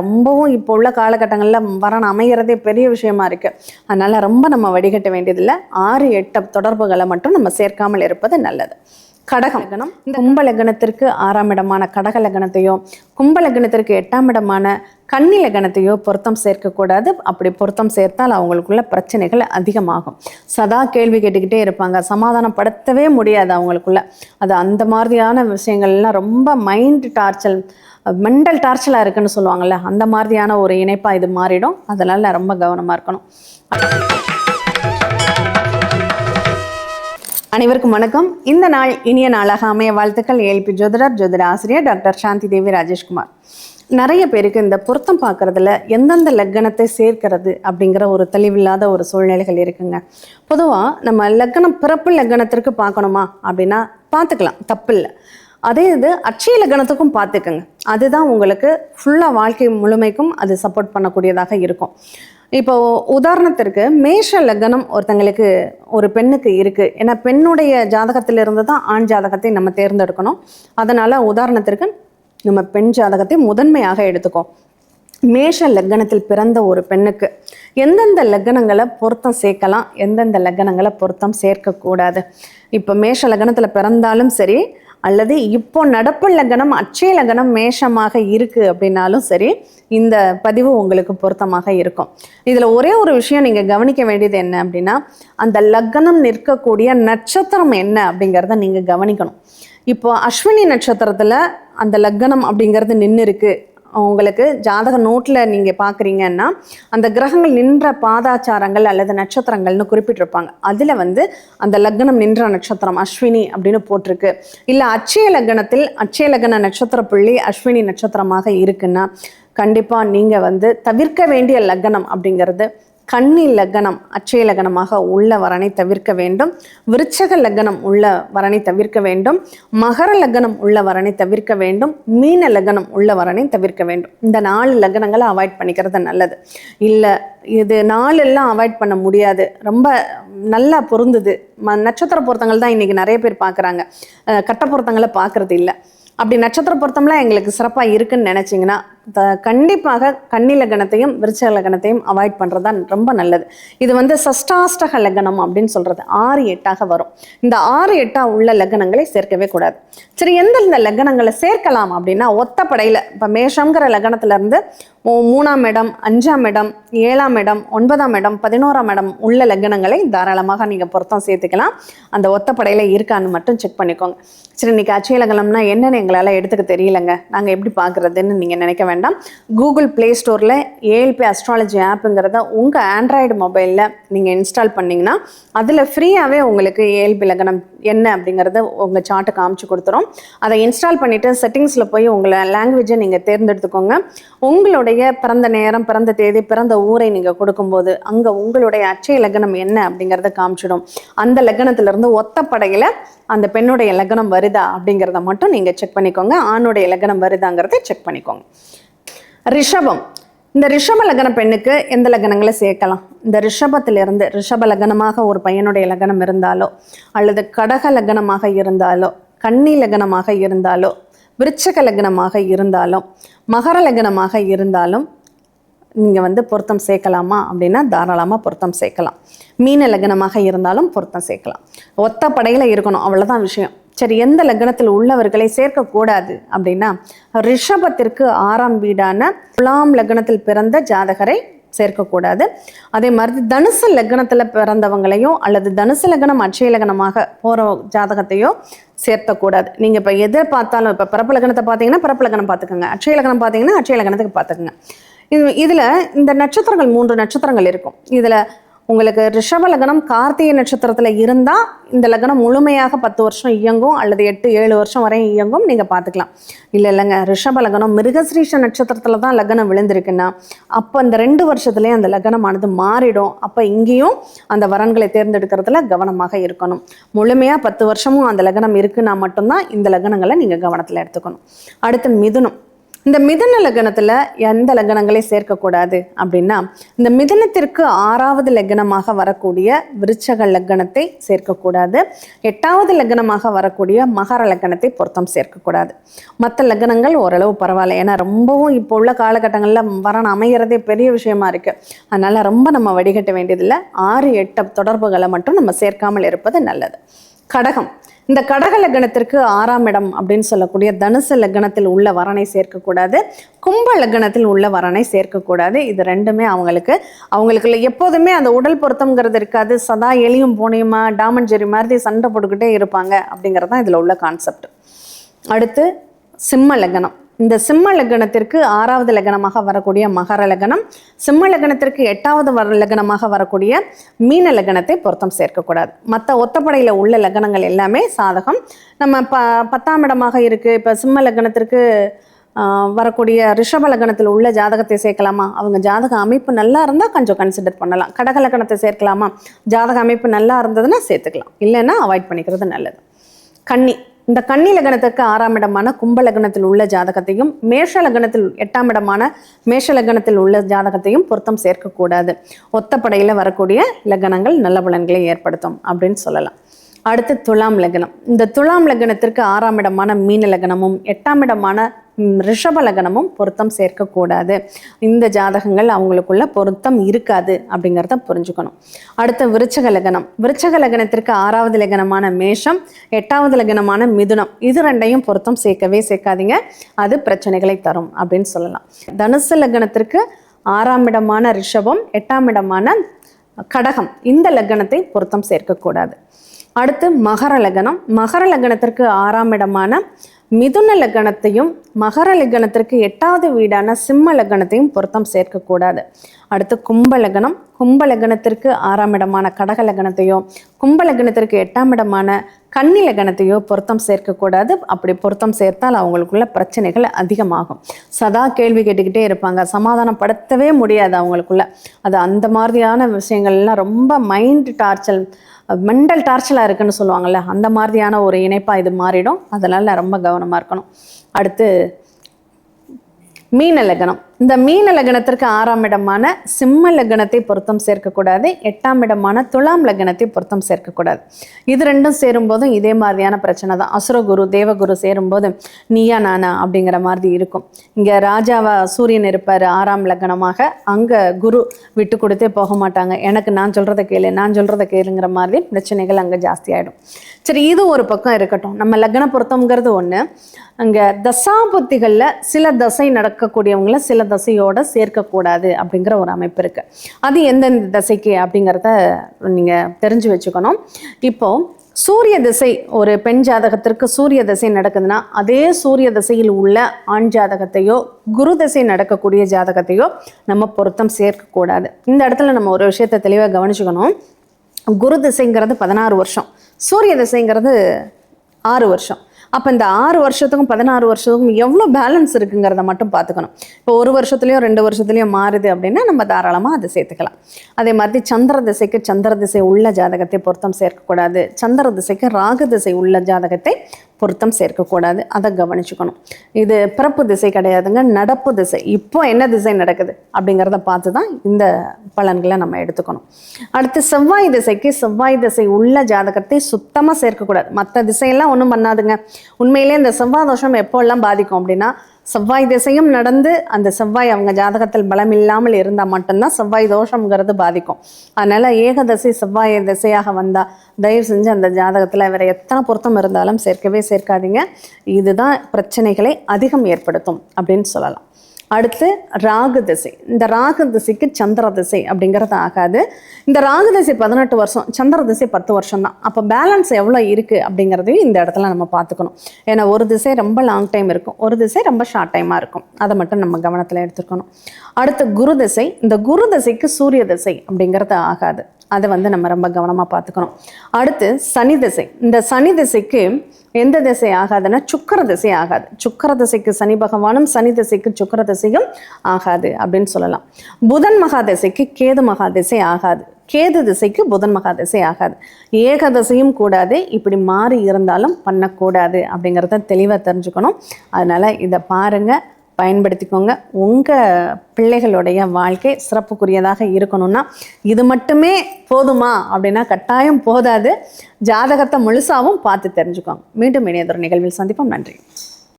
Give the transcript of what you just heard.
ரொம்பவும் இப்போ உள்ள காலகட்டங்களில் வரன் அமைகிறதே பெரிய விஷயமா இருக்கு. அதனால ரொம்ப நம்ம வடிகட்ட வேண்டியதில்லை. ஆறு எட்டு தொடர்புகளை மட்டும் நம்ம சேர்க்காமல் இருப்பது நல்லது. கடகம். லக்னம். கும்ப லக்னத்திற்கு ஆறாம் இடமான கடக லக்னத்தையோ கும்ப லக்னத்திற்கு எட்டாம் இடமான கன்னி லக்னத்தையோ பொருத்தம் சேர்க்கக்கூடாது. அப்படி பொருத்தம் சேர்த்தால் அவங்களுக்குள்ள பிரச்சனைகள் அதிகமாகும். சதா கேள்வி கேட்டுக்கிட்டே இருப்பாங்க. சமாதானப்படுத்தவே முடியாது அவங்களுக்குள்ள. அது அந்த மாதிரியான விஷயங்கள்லாம் ரொம்ப மைண்ட் டார்ச்சல் மெண்டல் டார்ச்சலாக இருக்குன்னு சொல்லுவாங்கள்ல அந்த மாதிரியான ஒரு இணைப்பாக இது மாறிடும். அதனால் ரொம்ப கவனமாக இருக்கணும். அனைவருக்கும் வணக்கம். இந்த நாள் இனிய நாளாக அமைய வாழ்த்துக்கள். ஏல்பி ஜோதிடர் ஜோதிட ஆசிரியர் டாக்டர் சாந்தி தேவி ராஜேஷ்குமார் நிறைய பேருக்கு இந்த பொருத்தம் பார்க்கறதுல எந்தெந்த லக்கணத்தை சேர்க்கிறது அப்படிங்கிற ஒரு தெளிவில்லாத ஒரு சூழ்நிலைகள் இருக்குங்க. பொதுவாக நம்ம லக்கணம் பிறப்பு லக்கணத்திற்கு பார்க்கணுமா அப்படின்னா பார்த்துக்கலாம். தப்பில்லை. அதே இது அட்சய லக்னத்துக்கும் பார்த்துக்கங்க. அதுதான் உங்களுக்கு ஃபுல்லாக வாழ்க்கை முழுமைக்கும் அது சப்போர்ட் பண்ணக்கூடியதாக இருக்கும். இப்போ உதாரணத்திற்கு மேஷ லக்னம் ஒருத்தங்களுக்கு ஒரு பெண்ணுக்கு இருக்குது ஏன்னா பெண்ணுடைய ஜாதகத்திலிருந்து தான் ஆண் ஜாதகத்தை நம்ம தேர்ந்தெடுக்கணும். அதனால் உதாரணத்திற்கு நம்ம பெண் ஜாதகத்தை முதன்மையாக எடுத்துக்கோ. மேஷ லக்னத்தில் பிறந்த ஒரு பெண்ணுக்கு எந்தெந்த லக்னங்களை பொருத்தம் சேர்க்கலாம் எந்தெந்த லக்னங்களை பொருத்தம் சேர்க்கக்கூடாது. இப்போ மேஷ லக்னத்தில் பிறந்தாலும் சரி அல்லது இப்போ நடப்பு லக்னம் அச்சய லக்னம் மேஷமாக இருக்கு அப்படின்னாலும் சரி இந்த பதிவு உங்களுக்கு பொருத்தமாக இருக்கும். இதில் ஒரே ஒரு விஷயம் நீங்கள் கவனிக்க வேண்டியது என்ன அப்படின்னா அந்த லக்னம் நிற்கக்கூடிய நட்சத்திரம் என்ன அப்படிங்கிறத நீங்கள் கவனிக்கணும். இப்போ அஸ்வினி நட்சத்திரத்தில் அந்த லக்னம் அப்படிங்கிறது நின்று இருக்கு உங்களுக்கு ஜாதக நோட்டில் நீங்கள் பார்க்குறீங்கன்னா அந்த கிரகங்கள் நின்ற பாதாச்சாரங்கள் அல்லது நட்சத்திரங்கள்னு குறிப்பிட்டிருப்பாங்க. அதில் வந்து அந்த லக்னம் நின்ற நட்சத்திரம் அஸ்வினி அப்படின்னு போட்டிருக்கு. இல்லை அச்சய லக்னத்தில் அச்சய லக்ன நட்சத்திர புள்ளி அஸ்வினி நட்சத்திரமாக இருக்குன்னா கண்டிப்பாக நீங்கள் வந்து தவிர்க்க வேண்டிய லக்னம் அப்படிங்கிறது கன்னி லக்னம் அச்சய லக்னமாக உள்ள வரனை தவிர்க்க வேண்டும். விருச்சக லக்னம் உள்ள வரனை தவிர்க்க வேண்டும். மகர லக்னம் உள்ள வரனை தவிர்க்க வேண்டும். மீன லக்னம் உள்ள வரனை தவிர்க்க வேண்டும். இந்த நாலு லக்னங்களை அவாய்ட் பண்ணிக்கிறது நல்லது. இல்லை இது நாலு எல்லாம் அவாய்ட் பண்ண முடியாது. ரொம்ப நல்லா பொருந்துது. ம நட்சத்திர பொருத்தங்கள் தான் இன்றைக்கி நிறைய பேர் பார்க்குறாங்க. கட்ட பொருத்தங்களை பார்க்குறது இல்லை. அப்படி நட்சத்திர பொருத்தம்லாம் எங்களுக்கு சிறப்பாக இருக்குன்னு நினச்சிங்கன்னா த கண்டிப்பாக கன்னி லக்னத்தையும் விருச்சக லக்னத்தையும் அவாய்ட் பண்ணுறது தான் ரொம்ப நல்லது. இது வந்து சஷ்டாஷ்டக லக்னம் அப்படின்னு சொல்கிறது ஆறு எட்டாக வரும். இந்த ஆறு எட்டாக உள்ள லக்னங்களை சேர்க்கவே கூடாது. சரி எந்தெந்த லக்னங்களை சேர்க்கலாம் அப்படின்னா ஒத்தப்படையில் இப்போ மேஷங்கிற லக்னத்திலேருந்து மூணாம் இடம் அஞ்சாம் இடம் ஏழாம் இடம் ஒன்பதாம் இடம் பதினோராம் இடம் உள்ள லக்னங்களை தாராளமாக நீங்கள் பொருத்தம் சேர்த்துக்கலாம். அந்த ஒத்தப்படையில் இருக்கான்னு மட்டும் செக் பண்ணிக்கோங்க. சரி இன்னைக்கு அச்சய லக்னம்னா என்னென்னு எங்களால் எடுத்துக்க தெரியலங்க. நாங்கள் எப்படி பார்க்குறதுன்னு நீங்கள் நினைக்க வேண்டாம். கூகுள் ப்ளே ஸ்டோரில் ஏஎல்பி அஸ்ட்ராலஜி ஆப்புங்கிறத உங்கள் ஆண்ட்ராய்டு மொபைலில் நீங்கள் இன்ஸ்டால் பண்ணிங்கன்னா அதில் ஃப்ரீயாகவே உங்களுக்கு ஏஎல்பி லக்னம் என்ன அப்படிங்கிறத உங்கள் சார்ட்டை காமிச்சு கொடுத்துரும். அதை இன்ஸ்டால் பண்ணிவிட்டு செட்டிங்ஸில் போய் உங்களை லாங்குவேஜை நீங்கள் தேர்ந்தெடுத்துக்கோங்க. உங்களுடைய பிறந்த நேரம் பிறந்த தேதி பிறந்த ஊரை நீங்கள் கொடுக்கும்போது அங்கே உங்களுடைய அச்சய லக்னம் என்ன அப்படிங்கிறத காமிச்சிடும். அந்த லக்னத்திலிருந்து ஒத்தப்படையில் அந்த பெண்ணுடைய லக்னம் வருதா அப்படிங்கிறத மட்டும் நீங்கள் செக் பண்ணிக்கோங்க. ஆணுடைய லக்னம் வருதாங்கிறத செக் பண்ணிக்கோங்க. ரிஷபம். இந்த ரிஷப லக்ன பெண்ணுக்கு எந்த லக்னங்களை சேர்க்கலாம்? இந்த ரிஷபத்திலிருந்து ரிஷப லக்னமாக ஒரு பையனுடைய லக்னம் இருந்தாலோ அல்லது கடக லக்னமாக இருந்தாலோ கன்னி லக்னமாக இருந்தாலோ விருச்சக லக்னமாக இருந்தாலும் மகர லக்னமாக இருந்தாலும் நீங்கள் வந்து பொருத்தம் சேர்க்கலாமா அப்படின்னா தாராளமாக பொருத்தம் சேர்க்கலாம். மீன லக்னமாக இருந்தாலும் பொருத்தம் சேர்க்கலாம். ஒத்த படையில் இருக்கணும். அவ்வளோதான் விஷயம். சரி எந்த லக்னத்தில் உள்ளவர்களை சேர்க்கக்கூடாது அப்படின்னா ரிஷபத்திற்கு ஆறாம் வீடான துலாம் லக்னத்தில் பிறந்த ஜாதகரை சேர்க்கக்கூடாது அதே மாதிரி தனுசு லக்னத்தில் பிறந்தவங்களையோ அல்லது தனுசு லக்னம் அட்சய லக்னமாக போகிற ஜாதகத்தையோ சேர்த்தக்கூடாது நீங்கள் இப்போ எதை பார்த்தாலும் இப்போ பிறப்பு லக்னத்தை பார்த்தீங்கன்னா பிறப்பு லக்னம் பார்த்துக்கோங்க. அட்சய லக்னம் பார்த்தீங்கன்னா அட்சய லக்னத்துக்கு பார்த்துக்கோங்க. இது இதில் இந்த நட்சத்திரங்கள் மூன்று நட்சத்திரங்கள் இருக்கும். இதில் உங்களுக்கு ரிஷப லக்னம் கார்த்திகை நட்சத்திரத்தில் இருந்தால் இந்த லக்னம் முழுமையாக பத்து வருஷம் இயங்கும் அல்லது எட்டு ஏழு வருஷம் வரையும் இயங்கும். நீங்கள் பார்த்துக்கலாம். இல்லை இல்லைங்க. ரிஷப லக்னம் மிருகஸ்ரீஷ நட்சத்திரத்தில் தான் லக்னம் விழுந்திருக்குன்னா அப்போ இந்த ரெண்டு வருஷத்துலேயே அந்த லக்னமானது மாறிடும். அப்போ இங்கேயும் அந்த வரன்களை தேர்ந்தெடுக்கிறதுல கவனமாக இருக்கணும். முழுமையாக பத்து வருஷமும் அந்த லக்னம் இருக்குன்னா மட்டும்தான் இந்த லக்னங்களை நீங்கள் கவனத்தில் எடுத்துக்கணும். அடுத்து மிதுனம். இந்த மிதுன லக்னத்தில் எந்த லக்னங்களை சேர்க்கக்கூடாது அப்படின்னா இந்த மிதனத்திற்கு ஆறாவது லக்னமாக வரக்கூடிய விருச்சக லக்னத்தை சேர்க்கக்கூடாது. எட்டாவது லக்னமாக வரக்கூடிய மகர லக்னத்தை பொருத்தம் சேர்க்கக்கூடாது. மற்ற லக்னங்கள் ஓரளவு பரவாயில்ல. ஏன்னா ரொம்பவும் இப்போ உள்ள காலகட்டங்களில் வரணும் அமைகிறதே பெரிய விஷயமா இருக்குது அதனால் ரொம்ப நம்ம வடிகட்ட வேண்டியதில்லை. ஆறு எட்டு தொடர்புகளை மட்டும் நம்ம சேர்க்காமல் இருப்பது நல்லது. கடகம். இந்த கடக லக்னத்திற்கு ஆறாம் இடம் அப்படின்னு சொல்லக்கூடிய தனுசு லக்னத்தில் உள்ள வரனை சேர்க்கக்கூடாது கும்ப லக்னத்தில் உள்ள வரனை சேர்க்கக்கூடாது. இது ரெண்டுமே அவங்களுக்கு அவங்களுக்குள்ள எப்போதுமே அந்த உடல் பொருத்தம்ங்கிறது இருக்காது. சதா எலியும் போனியுமா டாமன் ஜெரி மாதிரி சண்டை போட்டுக்கிட்டே இருப்பாங்க அப்படிங்கிறது தான் இதில் உள்ள கான்செப்ட் அடுத்து சிம்ம லக்னம். இந்த சிம்ம லக்னத்திற்கு ஆறாவது லக்னமாக வரக்கூடிய மகர லக்னம் சிம்ம லக்னத்திற்கு எட்டாவது வர லக்னமாக வரக்கூடிய மீன லக்னத்தை பொருத்தம் சேர்க்கக்கூடாது. மற்ற ஒத்தப்படையில் உள்ள லக்னங்கள் எல்லாமே சாதகம். நம்ம ப பத்தாம் இடமாக இருக்குது இப்போ சிம்ம லக்னத்திற்கு வரக்கூடிய ரிஷப லக்னத்தில் உள்ள ஜாதகத்தை சேர்க்கலாமா? அவங்க ஜாதக அமைப்பு நல்லா இருந்தால் கொஞ்சம் கன்சிடர் பண்ணலாம். கடக லக்னத்தை சேர்க்கலாமா? ஜாதக அமைப்பு நல்லா இருந்ததுன்னா சேர்த்துக்கலாம். இல்லைன்னா அவாய்ட் பண்ணிக்கிறது நல்லது. கன்னி இந்த கன்னி லக்னத்திற்கு ஆறாம் இடமான கும்ப லக்னத்தில் உள்ள ஜாதகத்தையும் மேஷ லக்னத்தில் எட்டாம் இடமான மேஷ லக்னத்தில் உள்ள ஜாதகத்தையும் பொருத்தம் சேர்க்கக்கூடாது. ஒத்தப்படையில் வரக்கூடிய லக்னங்கள் நல்ல பலன்களை ஏற்படுத்தும் அப்படின்னு சொல்லலாம். அடுத்து துலாம் லக்னம். இந்த துலாம் லக்னத்திற்கு ஆறாம் இடமான மீன லக்னமும் எட்டாம் இடமான ரிஷப லக்னமும் பொருத்தம் சேர்க்கக்கூடாது. இந்த ஜாதகங்கள் அவங்களுக்குள்ள பொருத்தம் இருக்காது அப்படிங்கிறத புரிஞ்சுக்கணும். அடுத்த விருச்சக லக்னம். விருச்சக லக்னத்திற்கு ஆறாவது லக்னமான மேஷம் எட்டாவது லக்னமான மிதுனம். இது ரெண்டையும் பொருத்தம் சேர்க்கவே சேர்க்காதீங்க. அது பிரச்சனைகளை தரும் அப்படின்னு சொல்லலாம். தனுசு லக்னத்திற்கு ஆறாம் இடமான ரிஷபம் எட்டாம் இடமான கடகம். இந்த லக்னத்தை பொருத்தம் சேர்க்கக்கூடாது. அடுத்து மகர லக்னம். மகர லக்னத்திற்கு ஆறாம் இடமான மிதுன லக்னத்தையும் மகர லக்னத்திற்கு எட்டாவது வீடான சிம்ம லக்னத்தையும் பொருத்தம் சேர்க்கக்கூடாது. அடுத்து கும்ப லக்னம். கும்ப லக்னத்திற்கு ஆறாம் இடமான கடக லக்னத்தையோ கும்ப லக்னத்திற்கு எட்டாம் இடமான கன்னி லக்னத்தையோ பொருத்தம் சேர்க்கக்கூடாது. அப்படி பொருத்தம் சேர்த்தால் அவங்களுக்குள்ள பிரச்சனைகள் அதிகமாகும். சதா கேள்வி கேட்டுக்கிட்டே இருப்பாங்க. சமாதானப்படுத்தவே முடியாது அவங்களுக்குள்ள. அது அந்த மாதிரியான விஷயங்கள்லாம் ரொம்ப மைண்ட் டார்ச்சல் மெண்டல் டார்ச்சலாக இருக்குன்னு சொல்லுவாங்கள்ல அந்த மாதிரியான ஒரு இணைப்பாக இது மாறிடும். அதனால் ரொம்ப கவனமாக இருக்கணும். அடுத்து மீன லக்னம் இந்த மீன லக்னத்திற்கு ஆறாம் இடமான சிம்ம லக்னத்தை பொருத்தம் சேர்க்கக்கூடாது எட்டாம் இடமான துலாம் லக்னத்தை பொருத்தம் சேர்க்கக்கூடாது இது ரெண்டும் சேரும்போதும் இதே மாதிரியான பிரச்சனை தான். அசுரகுரு தேவகுரு சேரும்போது நீயா நானா அப்படிங்கிற மாதிரி இருக்கும். இங்கே ராஜாவா சூரியன் இருப்பார் ஆறாம் லக்னமாக. அங்கே குரு விட்டு கொடுத்தே போக மாட்டாங்க. எனக்கு நான் சொல்கிறத கேளு நான் சொல்கிறத கேளுங்கிற மாதிரி பிரச்சனைகள் அங்கே ஜாஸ்தியாயிடும் சரி இது ஒரு பக்கம் இருக்கட்டும். நம்ம லக்ன பொருத்தம்ங்கிறது ஒன்று அங்கே தசாபுத்திகளில் சில தசை நடக்கக்கூடியவங்கள சில தசையோட சேர்க்கக்கூடாது அப்படிங்கிற ஒரு அமைப்பு இருக்கு. அது எந்தெந்த தசைக்கு அப்படிங்கிறத நீங்கள் தெரிஞ்சு வச்சுக்கணும். இப்போ சூரிய திசை ஒரு பெண் ஜாதகத்திற்கு சூரிய திசை நடக்குதுன்னா அதே சூரிய திசையில் உள்ள ஆண் ஜாதகத்தையோ குரு திசை நடக்கக்கூடிய ஜாதகத்தையோ நம்ம பொருத்தம் சேர்க்கக்கூடாது. இந்த இடத்துல நம்ம ஒரு விஷயத்தை தெளிவாக கவனிச்சுக்கணும். குரு திசைங்கிறது பதினாறு வருஷம். சூரிய திசைங்கிறது ஆறு வருஷம். அப்போ இந்த ஆறு வருஷத்துக்கும் பதினாறு வருஷத்துக்கும் எவ்வளோ பேலன்ஸ் இருக்குங்கிறத மட்டும் பார்த்துக்கணும். இப்போ ஒரு வருஷத்துலையும் ரெண்டு வருஷத்துலையும் மாறுது அப்படின்னா நம்ம தாராளமாக அதை சேர்த்துக்கலாம். அதே மாதிரி சந்திர திசைக்கு சந்திர திசை உள்ள ஜாதகத்தை பொருத்தம் சேர்க்கக்கூடாது. சந்திர திசைக்கு ராகு திசை உள்ள ஜாதகத்தை பொருத்தம் சேர்க்கக்கூடாது. அதை கவனிச்சுக்கணும். இது பிறப்பு திசை கிடையாதுங்க நடப்பு திசை. இப்போ என்ன திசை நடக்குது அப்படிங்கிறத பார்த்து தான் இந்த பலன்களை நம்ம எடுத்துக்கணும். அடுத்து செவ்வாய் திசைக்கு செவ்வாய் திசை உள்ள ஜாதகத்தை சுத்தமாக சேர்க்கக்கூடாது. மற்ற திசையெல்லாம் ஒன்றும் பண்ணாதுங்க. உண்மையிலே இந்த செவ்வாய் தோஷம் எப்போல்லாம் பாதிக்கும் அப்படின்னா செவ்வாய் திசையும் நடந்து அந்த செவ்வாய் அவங்க ஜாதகத்தில் பலம் இல்லாமல் இருந்தால் மட்டும்தான் செவ்வாய் தோஷங்கிறது பாதிக்கும். அதனால் ஏகதசை செவ்வாய் திசையாக வந்தால் தயவு செஞ்சு அந்த ஜாதகத்தில் வேறு எத்தனை பொருத்தம் இருந்தாலும் சேர்க்கவே சேர்க்காதீங்க. இதுதான் பிரச்சனைகளை அதிகம் ஏற்படுத்தும் அப்படின்னு சொல்லலாம். அடுத்து ராகு திசை. இந்த ராகு திசைக்கு சந்திர திசை அப்படிங்கிறது ஆகாது. இந்த ராகு திசை பதினெட்டு வருஷம் சந்திர திசை பத்து வருஷம் தான் அப்போ பேலன்ஸ் எவ்வளோ இருக்குது அப்படிங்கிறதையும் இந்த இடத்துல நம்ம பார்த்துக்கணும். ஏன்னா ஒரு திசை ரொம்ப லாங் டைம் இருக்கும். ஒரு திசை ரொம்ப ஷார்ட் டைமாக இருக்கும். அதை மட்டும் நம்ம கவனத்தில் எடுத்துக்கணும். அடுத்து குரு திசை. இந்த குரு திசைக்கு சூரிய திசை அப்படிங்கிறது ஆகாது. அதை வந்து நம்ம ரொம்ப கவனமாக பார்த்துக்கணும். அடுத்து சனி திசை. இந்த சனி திசைக்கு எந்த திசை ஆகாதுன்னா சுக்கர திசை ஆகாது. சுக்கர திசைக்கு சனி பகவானும் சனி திசைக்கு சுக்கர திசையும் ஆகாது அப்படின்னு சொல்லலாம். புதன் மகா திசைக்கு கேது மகா திசை ஆகாது. கேது திசைக்கு புதன் மகா திசை ஆகாது. ஏகதசையும் கூடாது. இப்படி மாறி இருந்தாலும் பண்ணக்கூடாது அப்படிங்கிறத தெளிவாக தெரிஞ்சுக்கணும். அதனால் இதை பாருங்கள் பயன்படுத்திக்கோங்க. உங்கள் பிள்ளைகளுடைய வாழ்க்கை சிறப்புக்குரியதாக இருக்கணும்னா இது மட்டுமே போதுமா? அப்படின்னா கட்டாயம் போதாது. ஜாதகத்தை முழுசாவும் பார்த்து தெரிஞ்சுக்கோங்க. மீண்டும் இணையதொரு நிகழ்வில் சந்திப்போம். நன்றி.